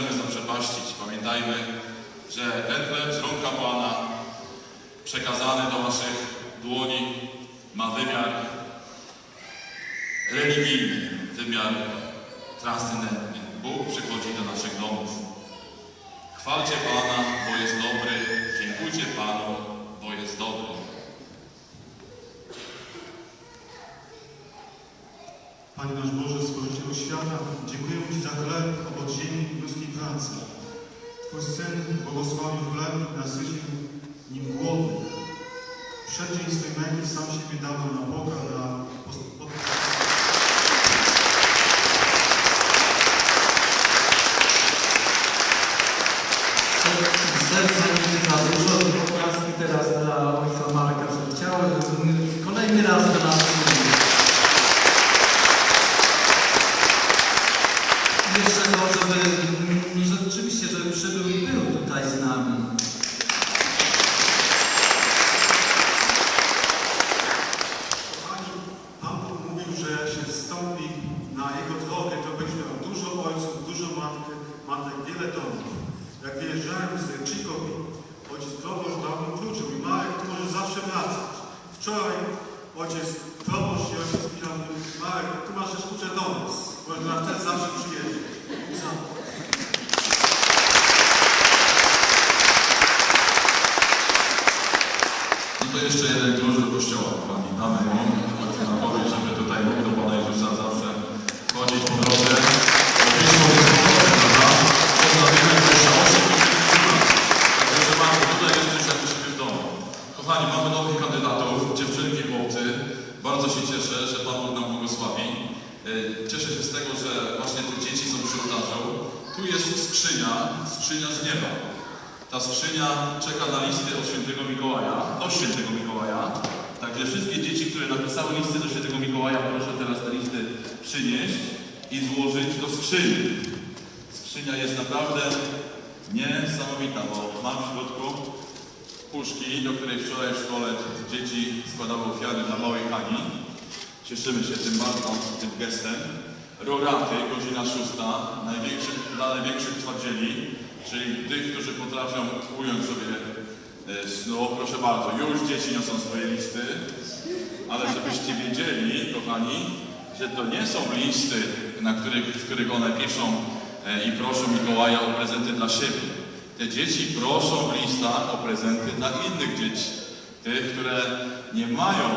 możemy zaprzepaścić. Pamiętajmy, że ten chleb z rąk kapłana przekazany do naszych dłoni ma wymiar religijny, wymiar transcendentny. Bóg przychodzi do naszych domów. Chwalcie Pana, bo jest dobry. Twój Syn błogosławił chleb i nasycił nim głodnych. Przed dzień swej męki sam siebie dawał na Boga, pod... Serce dużo, tylko łaski teraz dla ojca Marka, chciałem kolejny raz do nas przyjść. Jeszcze to, żeby że rzeczywiście, żeby przybył i był tutaj z nami. Kochani, Pan Bóg mówił, że jak się wstąpi na Jego drogę, to będzie miał dużo ojców, dużo matki, matek, wiele domów. Jak wyjeżdżałem z Czykowi, ojciec proboszcz dał mi klucze. Mówi, Marek, ty możesz zawsze wracać. Wczoraj ojciec proboszcz i ojciec Michał mówi, Marek, ty masz klucze do nas. Można też zawsze przyjeżdżać. Za. No to jeszcze jeden klucz do kościoła, kochani. Damy mu na powie, żeby tutaj mógł do Pana Jezusa zawsze chodzić po drodze. Opismo jest pokoju, prawda? Pozbawiamy jeszcze osób, Także mamy tutaj jest coś jak u siebie w domu. Kochani, mamy nowych kandydatów, dziewczynki, chłopcy. Bardzo się cieszę, że Pan Bóg nam błogosławi. E, Cieszę się z tego, że właśnie te dzieci są przy ołtarzu. Tu jest skrzynia, skrzynia z nieba. Ta skrzynia czeka na listy od świętego Mikołaja, do świętego Mikołaja. Także wszystkie dzieci, które napisały listy do świętego Mikołaja, proszę teraz te listy przynieść i złożyć do skrzyni. Skrzynia jest naprawdę niesamowita, bo mam w środku puszki, do której wczoraj w szkole dzieci składały ofiary dla małej Hani. Cieszymy się tym bardzo, tym gestem. Roraty, godzina szósta, największych, dla największych twardzieli, czyli tych, którzy potrafią ująć sobie e, snu. Proszę bardzo, już dzieci niosą swoje listy, ale żebyście wiedzieli, kochani, że to nie są listy, na których, w których one piszą e, i proszą Mikołaja o prezenty dla siebie. Te dzieci proszą w listach o prezenty dla innych dzieci. Tych, które nie mają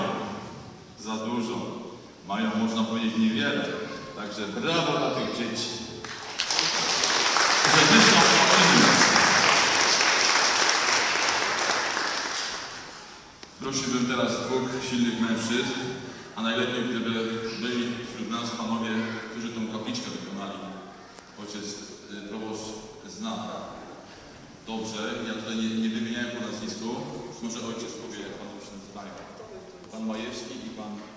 za dużo. Mają, można powiedzieć, niewiele. Także brawo dla tych dzieci. Prosiłbym teraz dwóch silnych mężczyzn, a najlepiej gdyby byli wśród nas panowie, którzy tą kapliczkę wykonali. Ojciec y, proboszcz zna. Dobrze, ja tutaj nie, nie wymieniałem po nazwisku. Może ojciec powie, jak panowie się nazywają. Pan Majewski i pan...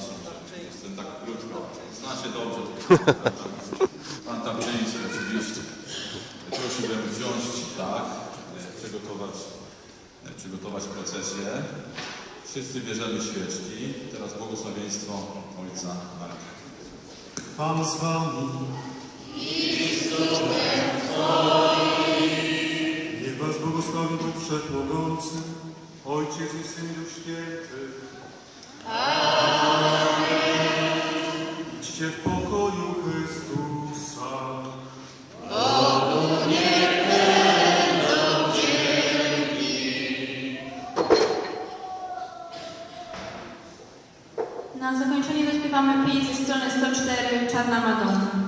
Że jestem tak krótko. Znacie dobrze. Pan Tarczyński oczywiście. Prosiłbym wziąć, tak, przygotować, przygotować procesję. Wszyscy bierzemy świeczki. Teraz błogosławieństwo Ojca Marka. Pan z wami. Niech was błogosławi Bóg Wszechmogący, Ojciec i Syn i Święty. Idźcie na Madonna.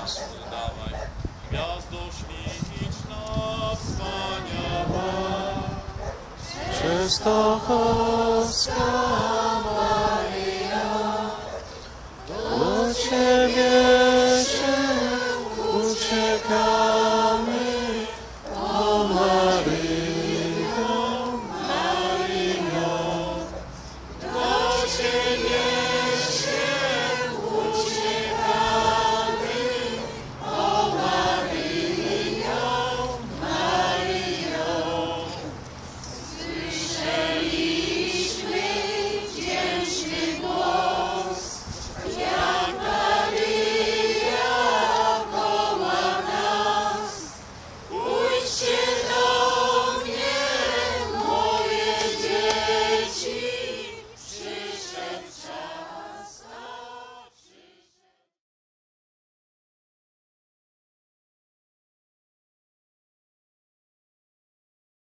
nas. Gwiazdo wspaniała, Maria, do Ciebie się uciekamy.